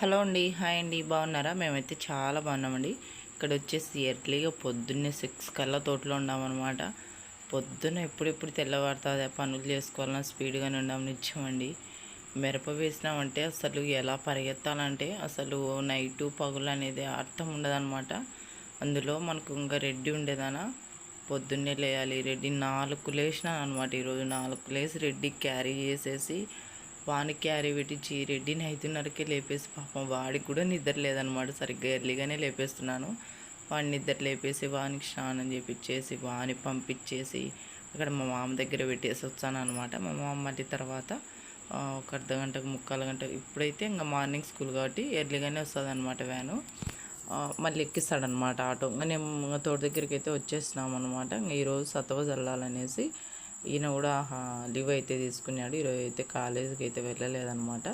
Hello అండి hi అండి బాగున్నారా? మేమైతే చాలా బాగున్నామండి. ఇక్కడ వచ్చేసి ఎర్లీగా పొద్దున్నే సిక్స్ కల్లా తోటలో ఉన్నామన్నమాట పొద్దున్న ఎప్పుడెప్పుడు తెల్లవారుతుంది పనులు చేసుకోవాలన్నా స్పీడ్గానే ఉన్నాం నిత్యమండి మిరప వేసినామంటే అసలు ఎలా పరిగెత్తాలంటే అసలు నైటు పగులు అనేది అర్థం ఉండదన్నమాట అందులో మనకు ఇంకా రెడ్డి ఉండేదానా. పొద్దున్నే లేయాలి రెడ్డి నాలుగు లేచినా అనమాట ఈరోజు. నాలుగు లేసి రెడ్డి క్యారీ చేసేసి వానికి క్యారీ పెట్టించి రెడ్డిని ఐదున్నరకే లేపేసి పాపం వాడికి కూడా నిద్ర లేదనమాట. సరిగ్గా ఎర్లీగానే లేపేస్తున్నాను. వాడిని నిద్ర లేపేసి వానికి స్నానం చేపించేసి వాని పంపించేసి అక్కడ మా మామ దగ్గర పెట్టేసి వచ్చాను అనమాట మా మామ మళ్ళీ తర్వాత ఒక అర్ధ గంటకు ముక్కాలు గంట ఇప్పుడైతే ఇంకా మార్నింగ్ స్కూల్ కాబట్టి ఎర్లీగానే వస్తుంది అనమాట వ్యాను మళ్ళీ ఎక్కిస్తాడనమాట ఆటో. ఇంకా నేను ఇంకా తోట దగ్గరికి అయితే వచ్చేసినాం అనమాట ఇంకా ఈరోజు సతవ చల్లాలనేసి ఈయన కూడా లీవ్ అయితే తీసుకున్నాడు. ఈరోజు అయితే కాలేజీకి అయితే వెళ్ళలేదన్నమాట.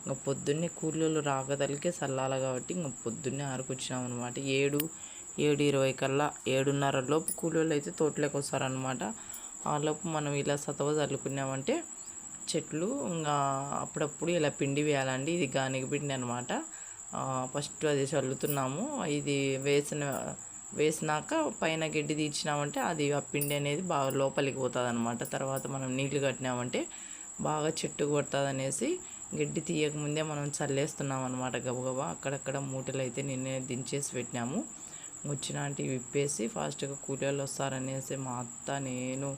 ఇంకా పొద్దున్నే కూలీలు రాకదలికే సల్లాలి కాబట్టి ఇంకా పొద్దున్నే ఆరుకు అనమాట ఏడు ఏడు ఇరవై కల్లా ఏడున్నర లోపు కూలీలు అయితే తోటలోకి వస్తారనమాట ఆ లోపు మనం ఇలా సతవ చల్లుకున్నామంటే చెట్లు ఇంకా అప్పుడప్పుడు ఇలా పిండి వేయాలండి. ఇది గానికి పిండి అనమాట ఫస్ట్ అది చల్లుతున్నాము. ఇది వేసిన వేసినాక పైన గడ్డి తీర్చినామంటే అది ఆ పిండి అనేది బాగా లోపలికి పోతుంది అనమాట తర్వాత మనం నీళ్ళు కట్టినామంటే బాగా చెట్టు కొడుతుంది అనేసి గడ్డి తీయకముందే మనం చల్లేస్తున్నాం అనమాట గబగబా. అక్కడక్కడ మూటలు అయితే నిన్నే దించేసి పెట్టినాము. ముచ్చినాంటి విప్పేసి ఫాస్ట్గా కూలీలు వస్తారనేసి మా అత్త నేను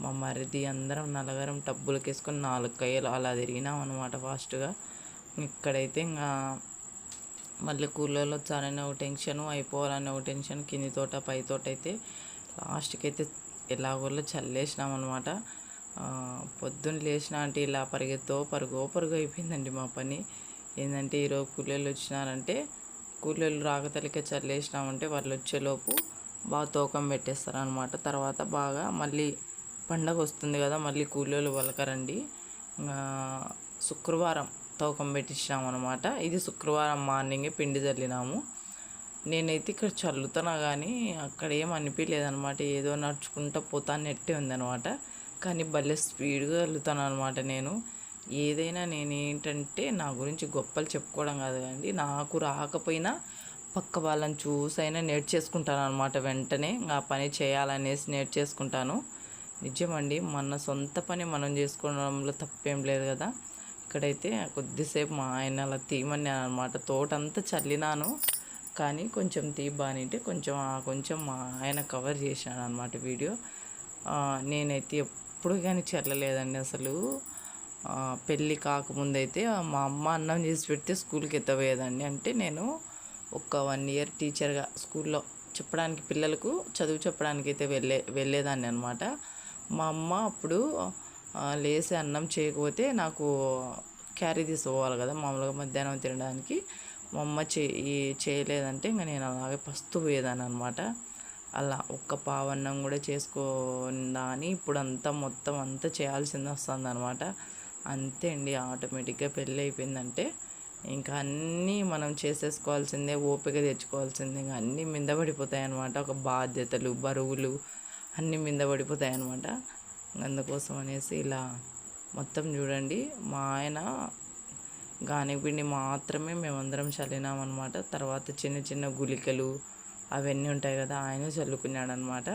మా మరిది అందరం నలగరం టబ్బులకేసుకొని నాలుగు కయ్యలు అలా తిరిగినాం అనమాట ఫాస్ట్గా. ఇక్కడైతే ఇంకా మళ్ళీ కూలీలు వచ్చారనే ఒక టెన్షన్ అయిపోవాలనే ఒక టెన్షన్ కింది తోట పై తోట అయితే లాస్ట్కి అయితే ఎలాగోలో చల్లేసినాం అనమాట పొద్దున్న లేచిన అంటే ఇలా పరిగెత్తో పరుగో పరుగు అయిపోయిందండి మా పని. ఏంటంటే ఈరోజు కూలీలు వచ్చినారంటే కూలీలు రాకతలికే చల్లేసినామంటే వాళ్ళు వచ్చేలోపు బాగా తూకం పెట్టేస్తారు అనమాట తర్వాత బాగా మళ్ళీ పండగ వస్తుంది కదా మళ్ళీ కూలీలు వలకరండి. శుక్రవారం తవ్వకం పెట్టించినాం అనమాట ఇది శుక్రవారం మార్నింగే పిండి చల్లినాము నేనైతే ఇక్కడ చల్లుతున్నా కానీ అక్కడ ఏం అనిపించలేదనమాట ఏదో నడుచుకుంటూ పోతాను నెట్టే ఉందనమాట కానీ భలే స్పీడ్గా వెళ్తాను అనమాట నేను. ఏదైనా నేను ఏంటంటే నా గురించి గొప్పలు చెప్పుకోవడం కాదు కానీ నాకు రాకపోయినా పక్క వాళ్ళని చూసైనా నేర్చేసుకుంటాను అనమాట వెంటనే. ఆ పని చేయాలనేసి నేర్చేసుకుంటాను నిజమండి మన సొంత పని మనం చేసుకోవడంలో తప్పేం లేదు కదా. ఇక్కడైతే కొద్దిసేపు మా ఆయన అలా తీయమన్నాను అనమాట తోటంతా చల్లినాను. కానీ కొంచెం తీబానింటే కొంచెం కొంచెం మా ఆయన కవర్ చేశాను అనమాట వీడియో. నేనైతే ఎప్పుడు కానీ చల్లలేదండి అసలు. పెళ్ళి పెళ్ళి కాకముందైతే మా అమ్మ అన్నం చేసి పెడితే స్కూల్కి ఎత్తపోయేదండి అంటే నేను ఒక వన్ ఇయర్ టీచర్గా స్కూల్లో చెప్పడానికి పిల్లలకు చదువు చెప్పడానికి అయితే వెళ్ళే వెళ్ళేదాన్ని అనమాట మా అమ్మ అప్పుడు లేసి అన్నం చేయకపోతే నాకు క్యారీ తీసుకోవాలి కదా మామూలుగా మధ్యాహ్నం తినడానికి. మా అమ్మ చే ఈ చేయలేదంటే ఇంకా నేను అలాగే పస్తు పోయేదాన్ని అనమాట అలా ఒక్క పావన్నం కూడా చేసుకుందా అని ఇప్పుడు అంతా మొత్తం అంతా చేయాల్సింది వస్తుంది అనమాట అంతే అండి ఆటోమేటిక్గా పెళ్ళి అయిపోయిందంటే ఇంకా అన్నీ మనం చేసేసుకోవాల్సిందే ఓపిక తెచ్చుకోవాల్సిందే ఇంకా అన్నీ మింద పడిపోతాయి అనమాట ఒక బాధ్యతలు బరువులు అన్నీ మింద పడిపోతాయి అనమాట అందుకోసం అనేసి ఇలా మొత్తం చూడండి. మా ఆయన గానిపిండి మాత్రమే మేమందరం చల్లినామన్నమాట తర్వాత చిన్న చిన్న గుళికలు అవన్నీ ఉంటాయి కదా ఆయన చల్లుకున్నాడు అనమాట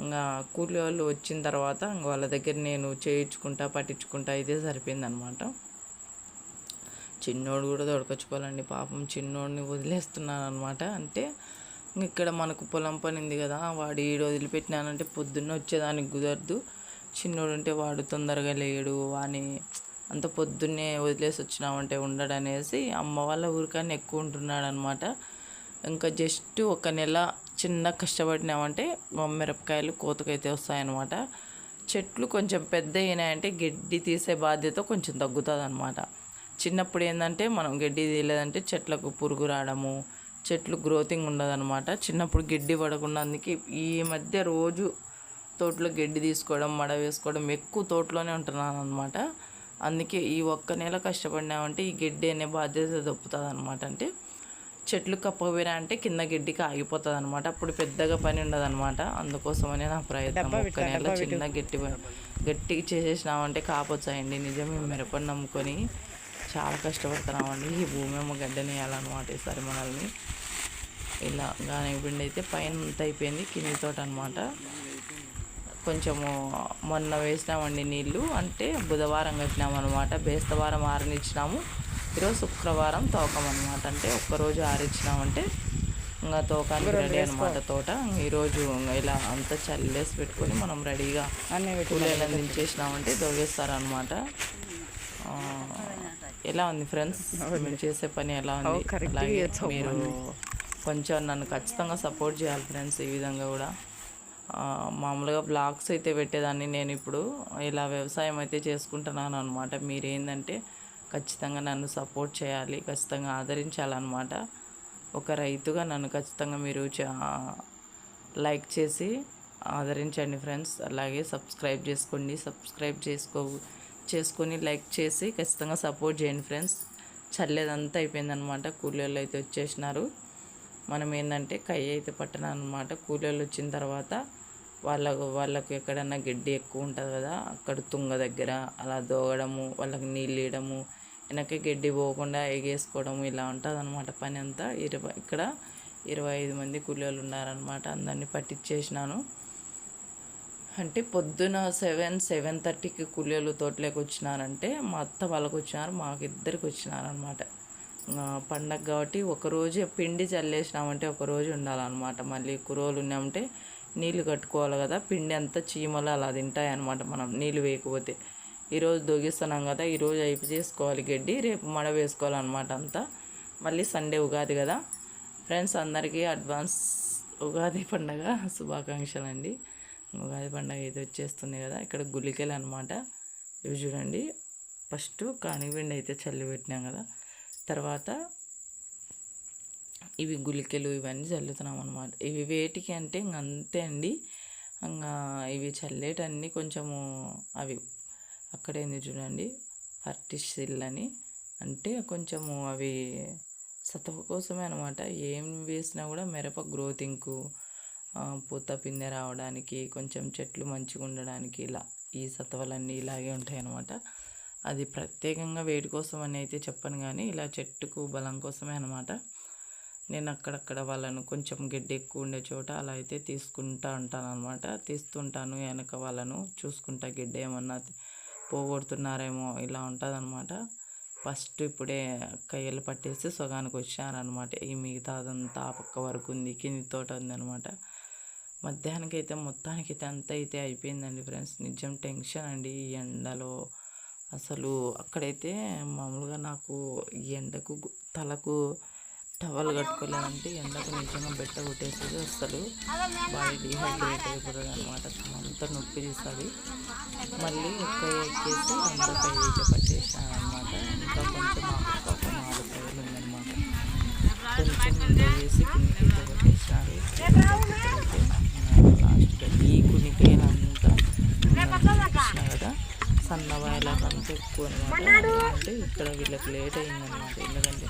ఇంకా కూలి వాళ్ళు వచ్చిన తర్వాత ఇంక వాళ్ళ దగ్గర నేను చేయించుకుంటా పట్టించుకుంటా ఇదే సరిపోయిందనమాట చిన్నోడు కూడా దొడకొచ్చుకోవాలండి పాపం. చిన్నోడిని వదిలేస్తున్నాను అనమాట అంటే ఇంక ఇక్కడ మనకు పొలం పని ఉంది కదా వాడు ఈడు వదిలిపెట్టినానంటే పొద్దున్న వచ్చేదానికి కుదరదు. చిన్నోడు ఉంటే వాడు తొందరగా లేడు వాని అంత పొద్దున్నే వదిలేసి వచ్చినామంటే ఉండడనేసి అమ్మ వాళ్ళ ఊరికన్నా ఎక్కువ ఉంటున్నాడు అనమాట ఇంకా జస్ట్ ఒక నెల చిన్న కష్టపడినామంటే మిరపకాయలు కోతకైతే వస్తాయన్నమాట చెట్లు కొంచెం పెద్ద అయినాయంటే గడ్డి తీసే బాధ్యత కొంచెం తగ్గుతుంది అనమాట చిన్నప్పుడు ఏంటంటే మనం గడ్డి తీయలేదంటే చెట్లకు పురుగు రావడము చెట్లు గ్రోతింగ్ ఉండదన్నమాట చిన్నప్పుడు గడ్డి పడకుండా అందుకే ఈ మధ్య రోజు తోటలో గడ్డి తీసుకోవడం మడ వేసుకోవడం ఎక్కువ తోటలోనే ఉంటున్నాను అనమాట అందుకే ఈ ఒక్క నెల కష్టపడినామంటే ఈ గడ్డి అనే బాధ్యత దొప్పుతుంది అనమాట అంటే చెట్లు కప్పకపోయినా అంటే కింద గడ్డికి ఆగిపోతుంది అనమాట అప్పుడు పెద్దగా పని ఉండదు అనమాట అందుకోసమనే నా ప్రయత్నం. ఒక్క నెల చిన్న గట్టి గట్టిగా చేసేసినామంటే కాపొచ్చాయండి. నిజమే మిరపని నమ్ముకొని చాలా కష్టపడుతున్నామండి. ఈ భూమి ఏమో గడ్డనేయాలన్నమాట ఈసారి మనల్ని. ఇలా గానే పిండి అయితే పైన అంత అయిపోయింది కింది తోట అనమాట కొంచెము మొన్న వేసినామండి నీళ్ళు అంటే బుధవారం కట్టినాము అనమాట బేస్తవారం ఆరనిచ్చినాము. ఈరోజు శుక్రవారం తోకమన్నమాట. అంటే ఒక్కరోజు ఆరిచ్చినామంటే ఇంకా తోకానికి రెడీ అనమాట తోట. ఈరోజు ఇలా అంతా చల్లేసి పెట్టుకొని మనం రెడీగా కూలీలను దించేసినామంటే దొగేస్తారనమాట ఎలా ఉంది ఫ్రెండ్స్? మేము చేసే పని ఎలా ఉంది? అలాగే మీరు కొంచెం నన్ను ఖచ్చితంగా సపోర్ట్ చేయాలి ఫ్రెండ్స్ ఈ విధంగా కూడా. మామూలుగా బ్లాగ్స్ అయితే పెట్టేదాన్ని నేను ఇప్పుడు. ఇలా వ్యవసాయం అయితే చేసుకుంటున్నాను అనమాట మీరేందంటే ఖచ్చితంగా నన్ను సపోర్ట్ చేయాలి ఖచ్చితంగా ఆదరించాలన్నమాట. ఒక రైతుగా నన్ను ఖచ్చితంగా మీరు చా- లైక్ చేసి ఆదరించండి ఫ్రెండ్స్ అలాగే సబ్స్క్రైబ్ చేసుకోండి. సబ్స్క్రైబ్ చేసుకో చేసుకొని లైక్ చేసి ఖచ్చితంగా సపోర్ట్ చేయండి ఫ్రెండ్స్ చల్లేదంతా అయిపోయిందనమాట కూలీళ్ళు అయితే వచ్చేసినారు. మనం ఏంటంటే కై అయితే పట్టను అనమాట వచ్చిన తర్వాత వాళ్ళకు వాళ్ళకు ఎక్కడన్నా గడ్డి ఎక్కువ ఉంటుంది కదా అక్కడ తుంగ దగ్గర అలా దోగడము వాళ్ళకి నీళ్ళు ఇవ్వడము వెనక్కి గడ్డి పోకుండా ఎగేసుకోవడము ఇలా ఉంటుంది అనమాట పని అంతా. ఇరవై ఇక్కడ ఇరవై ఐదు మంది కూలీలు ఉన్నారనమాట అందరినీ పట్టించేసినాను. అంటే పొద్దున సెవెన్ సెవెన్ థర్టీకి కూలీలు తోటలోకి వచ్చినారంటే మా అత్త వాళ్ళకి వచ్చినారు మాకు ఇద్దరికి వచ్చినారనమాట పండగ కాబట్టి ఒకరోజు పిండి చల్లేసినామంటే ఒకరోజు ఉండాలన్నమాట. మళ్ళీ కురోలు ఉన్నామంటే నీళ్ళు కట్టుకోవాలి కదా పిండి అంతా చీమలు అలా తింటాయి అనమాట మనం నీళ్ళు వేయకపోతే. ఈరోజు దొగిస్తున్నాం కదా ఈరోజు అయిపు చేసుకోవాలి గడ్డి రేపు మడ వేసుకోవాలన్నమాట అంతా. మళ్ళీ సండే ఉగాది కదా. ఫ్రెండ్స్ అందరికీ అడ్వాన్స్ ఉగాది పండగ శుభాకాంక్షలు అండి ఉగాది పండగ అయితే వచ్చేస్తుంది కదా ఇక్కడ గులికలు అనమాట ఇవి చూడండి ఫస్ట్ కానిపిండి అయితే చల్లి పెట్టినాం కదా. తర్వాత ఇవి గుళికలు ఇవన్నీ చల్లుతున్నాం అనమాట ఇవి వేటికి అంటే ఇంక అంతే అండి. ఇంకా ఇవి చల్లేటన్నీ కొంచెము అవి అక్కడేంది చూడండి ఫర్టిసిల్ అని. అంటే కొంచెము అవి సతవ కోసమే అనమాట ఏం వేసినా కూడా మిరప గ్రోతింగ్కు పూత పిందె రావడానికి కొంచెం చెట్లు మంచిగా ఉండడానికి ఇలా ఈ సత్వలన్నీ ఇలాగే ఉంటాయి అనమాట అది ప్రత్యేకంగా వేడి కోసం అని అయితే చెప్పను కానీ ఇలా చెట్టుకు బలం కోసమే అనమాట నేను అక్కడక్కడ వాళ్ళను కొంచెం గడ్డి ఎక్కువ ఉండే చోట అలా అయితే తీసుకుంటా ఉంటాను అనమాట తీస్తుంటాను వెనక వాళ్ళను చూసుకుంటా గడ్డి ఏమన్నా పోగొడుతున్నారేమో ఇలా ఉంటుంది ఫస్ట్ ఇప్పుడే కయ్యలు పట్టేసి సొగానికి వచ్చారనమాట ఈ మిగతా అదంతా ఆ పక్క వరకు ఉంది కింది తోట ఉందనమాట మధ్యాహ్నానికి అయితే మొత్తానికి అయితే అంత అయితే అయిపోయిందండి ఫ్రెండ్స్. నిజం టెన్షన్ అండి ఈ ఎండలో. అసలు అక్కడైతే మామూలుగా నాకు ఈ ఎండకు తలకు టవల్ కట్టుకోలేదంటే ఎండకు నిజంగా బెట్ట కొట్టేస్తుంది అసలు బాడీ డిహైడ్రేట్ అయిపోతుంది అనమాట అంత నొప్పి తీస్తుంది. మళ్ళీ ఒక్క ఎక్కేసి అందరిపై కై పట్టేసాను అనమాట ఇంకా కొంచెం పాప నాలుగు కైలు ఉందన్నమాట. కొంచెం ఇంకా వేసి కిందికి పట్టేసారు కొట్టేసినారు లాస్ట్గా ఈ కునికాయలంతా చూసిన కదా. సన్నవాయలకు అంతా ఎక్కువ అనమాట అంటే ఇక్కడ వీళ్ళకి లేట్ అయిందన్నమాట. ఎందుకంటే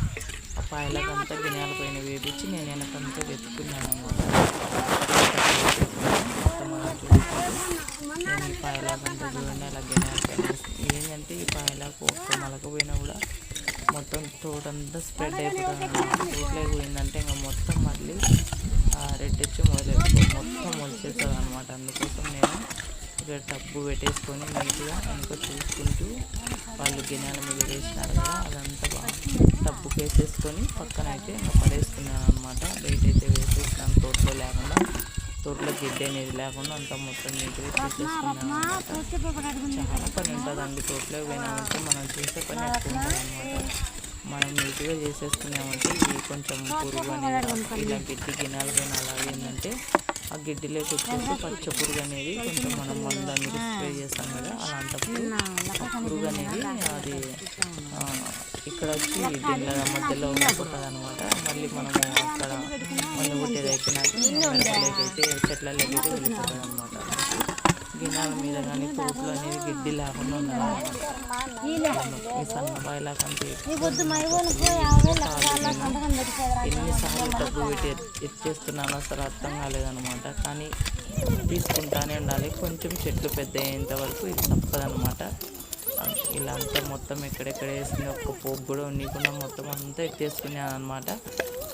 పాయలకంతా పాయలకు గిన్నెల పైన వేపించి నేను వెనకంతా వెతుకున్నాను అనమాట నేను ఈ పాయలాకంతా చూడండి అలా గిన్నెల పైన ఏంటంటే ఈ పాయలకు ఒక్క మలకపోయినా కూడా మొత్తం తోటంతా స్ప్రెడ్ అయిపోతుంది తోటలో పోయిందంటే ఇంకా మొత్తం మళ్ళీ రెడ్ వచ్చి మొదలెట్టుకో మొత్తం మొలిచేస్తుంది అనమాట అందుకోసం నేను ఇక్కడ టబ్బు పెట్టేసుకొని నీట్గా ఇంకా చూసుకుంటూ వాళ్ళు గిన్నెల మీద వేసినారు కదా అదంతా బాగుంటుంది డబ్బు వేసేసుకొని పక్కన అయితే ఇంకా పడేసుకున్నాను అనమాట బయట అయితే వేసేసినాను తోటలో లేకుండా. తోటలో గిడ్డ అనేది లేకుండా అంతా మొత్తం నీట్గా తీసేసుకున్నాను చాలా పని ఉంటుందండి తోటలో. పోయినామంటే మనం చేసే పని ఎక్కువ ఉంటుంది అనమాట మనం నీట్గా చేసేసుకున్నామంటే ఇది కొంచెం పురుగు అనేది రాదు. ఇలా గిడ్డి గిన్నెలు పైన అలాగే ఏంటంటే ఆ గిడ్డిలోకి వచ్చేసి పచ్చ పురుగు అనేది కొంచెం మనం మందు అనేది స్ప్రే చేస్తాం కదా. అలాంటప్పుడు ఆ పురుగు అనేది అది ఇక్కడ వచ్చి దీనిలో మధ్యలో ఉండిపోతుంది అనమాట మళ్ళీ మనము అక్కడ మందు కొట్టేది అయిపోయినాక మిరపలోకి అయితే చెట్లలోకి అయితే వెళ్ళిపోతుంది అనమాట గిన్నెల మీద కానీ తోటలో అనేది గిడ్డి లేకుండా ఉండాలన్నమాట. ఈ సన్నబాయిలాకంటే ఎన్నిసార్లు డబ్బు పెట్టి ఎత్- ఎత్తేస్తున్నానో అసలు అర్థం కాలేదన్నమాట. కానీ తీసుకుంటానే ఉండాలి. కొంచెం చెట్లు పెద్ద అయ్యేంత వరకు ఇది తప్పదనమాట ఇలా అంతా మొత్తం ఎక్కడెక్కడ వేసింది ఒక్క పోపు కూడా ఉండకుండా మొత్తం అంతా ఎత్తేసుకున్నాను అనమాట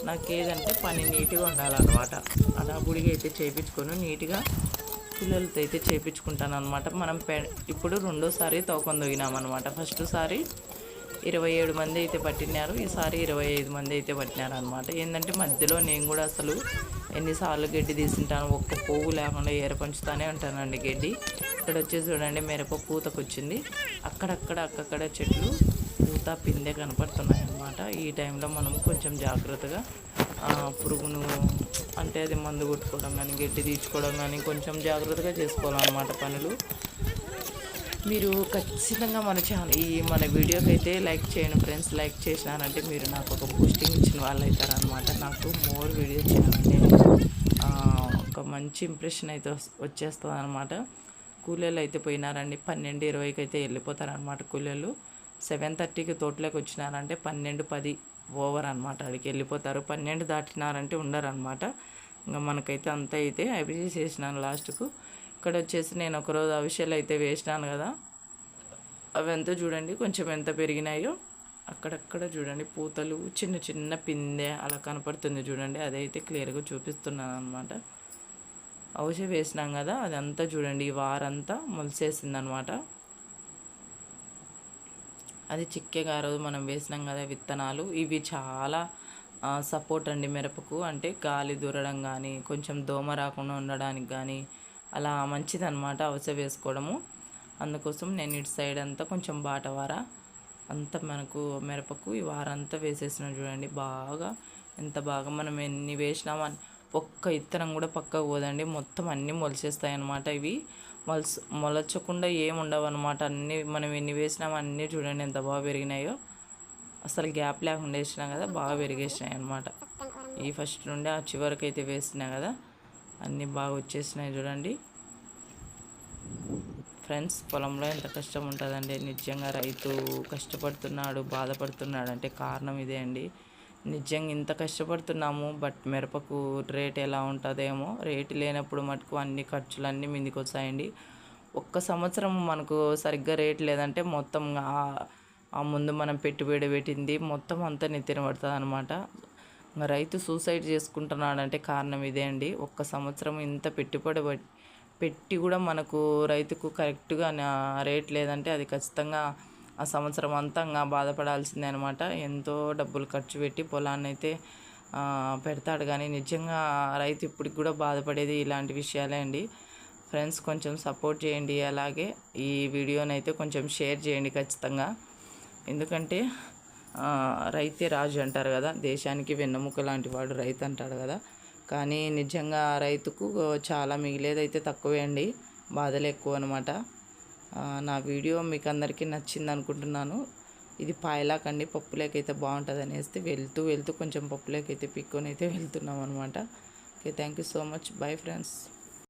నాకు ఏదంటే పని నీట్గా ఉండాలన్నమాట. అలా అయితే చేయించుకొని నీట్గా పిల్లలతో అయితే చేయించుకుంటాను అనమాట మనం పె ఇప్పుడు రెండోసారి తోకం దొగినామన్నమాట ఫస్ట్ సారి ఇరవై ఏడు మంది అయితే పట్టినారు ఈసారి ఇరవై ఐదు మంది అయితే పట్టినారు అనమాట ఏంటంటే మధ్యలో నేను కూడా అసలు ఎన్నిసార్లు గడ్డి తీసుంటాను ఒక్క పువ్వు లేకుండా ఏరపంచుతానే ఉంటానండి గడ్డి. ఇక్కడ వచ్చేసి చూడండి మిరప పూతకు వచ్చింది అక్కడక్కడ అక్కడక్కడ చెట్లు పూత పిందె కనపడుతున్నాయి అనమాట ఈ టైంలో మనం కొంచెం జాగ్రత్తగా పురుగును అంటే అది మందు కొట్టుకోవడం కానీ గడ్డి తీర్చుకోవడం కానీ కొంచెం జాగ్రత్తగా చేసుకోవాలన్నమాట పనులు. మీరు ఖచ్చితంగా మన ఛానల్ ఈ మన వీడియోకి అయితే లైక్ చేయండి ఫ్రెండ్స్. లైక్ చేసినారంటే మీరు నాకు ఒక బూస్టింగ్ ఇచ్చిన వాళ్ళు అవుతారనమాట నాకు మోర్ వీడియో చేయాలంటే ఒక మంచి ఇంప్రెషన్ అయితే వచ్చేస్తుంది అనమాట కూలీలు అయితే పోయినారండి. పన్నెండు ఇరవైకి అయితే వెళ్ళిపోతారనమాట కూలీలు. సెవెన్ థర్టీకి తోటలోకి వచ్చినారంటే పన్నెండు పది ఓవర్ అనమాట అడిగి వెళ్ళిపోతారు. పన్నెండు దాటినారంటే ఉండరు అనమాట ఇంకా మనకైతే అంత అయితే అభిషేక్ చేసినాను లాస్ట్కు. ఇక్కడ వచ్చేసి నేను ఒకరోజు అవిషయాలు అయితే వేసినాను కదా. అవి ఎంత చూడండి కొంచెం ఎంత పెరిగినాయో అక్కడక్కడ చూడండి పూతలు చిన్న చిన్న పిందె అలా కనపడుతుంది చూడండి. అదైతే క్లియర్గా చూపిస్తున్నాను అనమాట ఔషధ వేసినాం కదా అదంతా చూడండి ఈ వారంతా మొలిసేసింది అనమాట అది చిక్కేగా రోజు మనం వేసినాం కదా విత్తనాలు. ఇవి చాలా సపోర్ట్ అండి మిరపకు. అంటే గాలి దూరడం కానీ కొంచెం దోమ రాకుండా ఉండడానికి కానీ అలా మంచిదన్నమాట అవస వేసుకోవడము. అందుకోసం నేను ఇటు సైడ్ అంతా కొంచెం బాటవార అంతా మనకు మిరపకు ఈ వారంతా వేసేసిన చూడండి. బాగా ఎంత బాగా మనం ఎన్ని వేసినామని ఒక్క ఇత్తనం కూడా పక్కకు పోదండి. మొత్తం అన్నీ మొలిసేస్తాయి అన్నమాట ఇవి. మొలస మొలచకుండా ఏమి ఉండవు అనమాట అన్నీ మనం ఎన్ని వేసినామో అన్నీ చూడండి ఎంత బాగా పెరిగినాయో. అసలు గ్యాప్ లేకుండా వేసినాం కదా బాగా పెరిగేసినాయి అనమాట ఈ ఫస్ట్ నుండి ఆ చివరికి అయితే వేసినా కదా అన్నీ బాగా వచ్చేసినాయి చూడండి. ఫ్రెండ్స్ పొలంలో ఎంత కష్టం ఉంటుందండి. నిజంగా రైతు కష్టపడుతున్నాడు బాధపడుతున్నాడు అంటే కారణం ఇదే అండి. నిజంగా ఇంత కష్టపడుతున్నాము బట్ మిరపకు రేట్ ఎలా ఉంటుందేమో రేటు లేనప్పుడు మటుకు అన్ని ఖర్చులు అన్నీ మీదకి వస్తాయండి ఒక్క సంవత్సరం మనకు సరిగ్గా రేట్ లేదంటే మొత్తం ఆ- ముందు మనం పెట్టుబడి పెట్టింది మొత్తం అంతా నెత్తిన పడుతుంది అనమాట రైతు సూసైడ్ చేసుకుంటున్నాడంటే కారణం ఇదే అండి. ఒక్క సంవత్సరం ఇంత పెట్టుబడి పెట్టి కూడా మనకు రైతుకు కరెక్ట్గా రేట్ లేదంటే అది ఖచ్చితంగా ఆ సంవత్సరం అంతా ఇంకా బాధపడాల్సిందే అనమాట ఎంతో డబ్బులు ఖర్చు పెట్టి పొలాన్ని అయితే పెడతాడు. కానీ నిజంగా రైతు ఇప్పటికి కూడా బాధపడేది ఇలాంటి విషయాలే అండి. ఫ్రెండ్స్ కొంచెం సపోర్ట్ చేయండి. అలాగే ఈ వీడియోనైతే కొంచెం షేర్ చేయండి ఖచ్చితంగా. ఎందుకంటే రైతే రాజు అంటారు కదా దేశానికి వెన్నెముక లాంటి వాడు రైతు అంటాడు కదా. కానీ నిజంగా రైతుకు చాలా మిగిలేదైతే తక్కువే అండి. బాధలు ఎక్కువ అనమాట నా వీడియో మీకు అందరికీ నచ్చింది అనుకుంటున్నాను ఇది పాయలాకండి పప్పులేకైతే బాగుంటుంది అనేసి వెళ్తూ వెళ్తూ కొంచెం పప్పులేకైతే పిక్కొని అయితే వెళ్తున్నాం అనమాట okay thank you so much bye friends